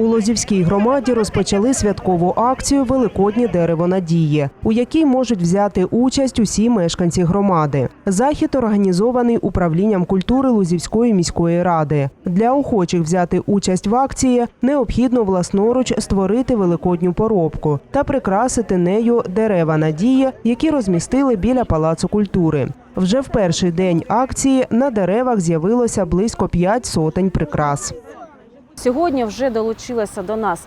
У Лозівській громаді розпочали святкову акцію Великоднє дерево надії, у якій можуть взяти участь усі мешканці громади. Захід організований управлінням культури Лозівської міської ради. Для охочих взяти участь в акції необхідно власноруч створити великодню поробку та прикрасити нею дерева надії, які розмістили біля палацу культури. Вже в перший день акції на деревах з'явилося близько п'ять сотень прикрас. Сьогодні вже долучилася до нас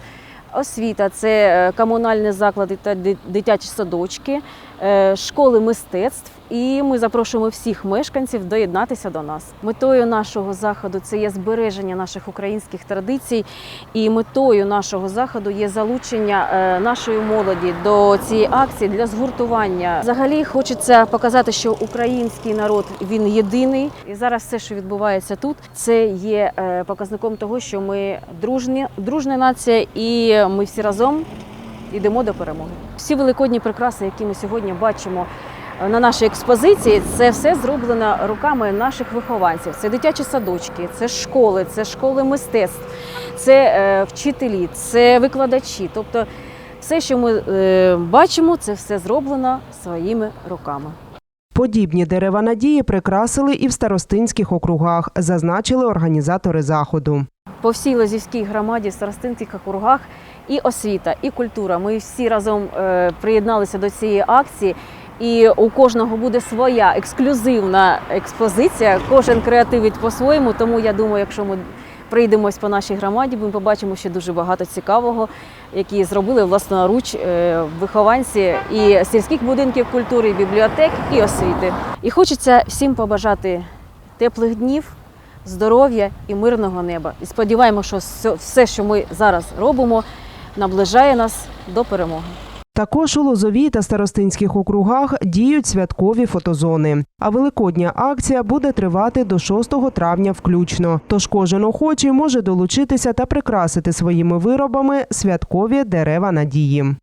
освіта, це е, комунальні заклади та дитячі садочки, е, школи мистецтв. І ми запрошуємо всіх мешканців доєднатися до нас. Метою нашого заходу це є збереження наших українських традицій, і метою нашого заходу є залучення е, нашої молоді до цієї акції для згуртування. Взагалі хочеться показати, що український народ він єдиний. І зараз все, що відбувається тут, це є е, показником того, що ми дружні, дружна нація, і ми всі разом йдемо до перемоги. Всі великодні прикраси, які ми сьогодні бачимо. На нашій експозиції це все зроблено руками наших вихованців. Це дитячі садочки, це школи, це школи мистецтв, це е, вчителі, це викладачі. Тобто, все, що ми е, бачимо, це все зроблено своїми руками. Подібні дерева надії прикрасили і в старостинських округах, зазначили організатори заходу. по всій Лозівській громаді, в Старостинських округах і освіта, і культура. Ми всі разом е, приєдналися до цієї акції. І у кожного буде своя ексклюзивна експозиція. Кожен креативить по-своєму. Тому я думаю, якщо ми прийдемось по нашій громаді, ми побачимо ще дуже багато цікавого, які зробили власноруч е, вихованці і сільських будинків культури, і бібліотек, і освіти. І хочеться всім побажати теплих днів, здоров'я і мирного неба. І сподіваємося, що все- все, що ми зараз робимо, наближає нас до перемоги. Також у Лозовій та Старостинських округах діють святкові фотозони. А великодня акція буде тривати до 6 травня включно. Тож кожен охочий може долучитися та прикрасити своїми виробами святкові дерева надії.